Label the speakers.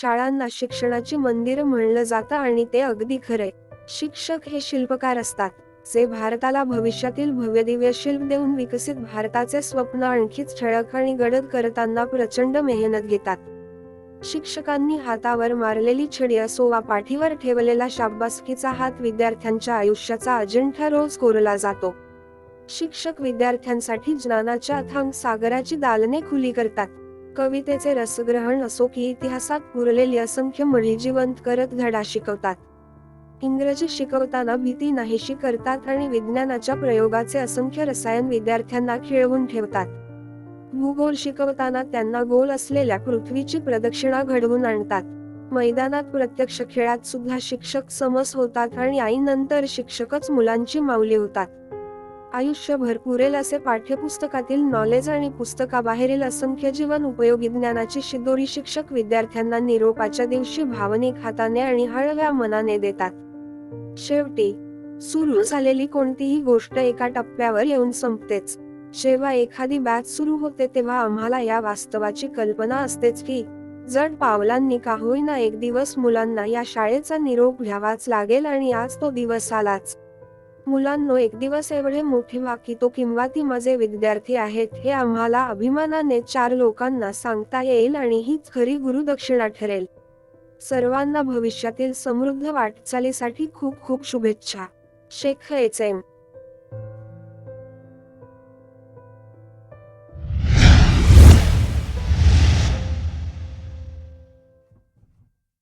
Speaker 1: शाळांना शिक्षणाची मंदिरं म्हणलं जातं आणि ते अगदी खरंय. शिक्षक हे शिल्पकार असतात जे भारताला भविष्यातील भव्यदिव्य शिल्प देऊन विकसित भारताचे स्वप्न आणखीच ठळक आणि गडद करताना प्रचंड मेहनत घेतात. शिक्षकांनी हातावर मारलेली छडी असो वा पाठीवर ठेवलेला शाबासकीचा हात विद्यार्थ्यांच्या आयुष्याचा अजिंठा रोज कोरला जातो. शिक्षक विद्यार्थ्यांसाठी ज्ञानाच्या अथांग सागराची दालने खुली करतात. कवितेचे रसग्रहण असो की इतिहासात पुरलेली असंख्य मळी जिवंत करत धडा शिकवतात. इंग्रजी शिकवताना भीती नाहीशी करतात आणि विज्ञानाच्या प्रयोगाचे असंख्य रसायन विद्यार्थ्यांना खिळवून ठेवतात. भूगोल शिकवताना त्यांना गोल असलेल्या पृथ्वीची प्रदक्षिणा घडवून आणतात. मैदानात प्रत्यक्ष खेळात सुद्धा शिक्षक समस होतात आणि आईनंतर शिक्षकच मुलांची माऊली होतात. आयुष्यभर पुरेल असे पाठ्यपुस्तकातील नॉलेज आणि पुस्तकाबाहेरील असंख्य जीवन उपयोगी ज्ञानाची शिदोरी शिक्षक विद्यार्थ्यांना निरोपाच्या दिवशी भावनिक हाताने आणि हळव्या मनाने देतात. शेवटी सुरू झालेली कोणतीही गोष्ट एका टप्प्यावर येऊन संपतेच. जेव्हा एखादी बॅच सुरू होते तेव्हा आम्हाला या वास्तवाची कल्पना असतेच की जड पावलांनी का होईना एक दिवस मुलांना या शाळेचा निरोप घ्यावाच लागेल आणि आज तो दिवस आलाच. मुलांनो एक दिवस एवढे मोठे वाकी तो किंवा ती माझे विद्यार्थी आहेत हे आम्हाला अभिमानाने चार लोकांना सांगता येईल आणि हीच खरी गुरुदक्षिणा ठरेल. सर्वांना भविष्यातील समृद्ध वाटचालीसाठी खूप खूप शुभेच्छा. Shaikh H M.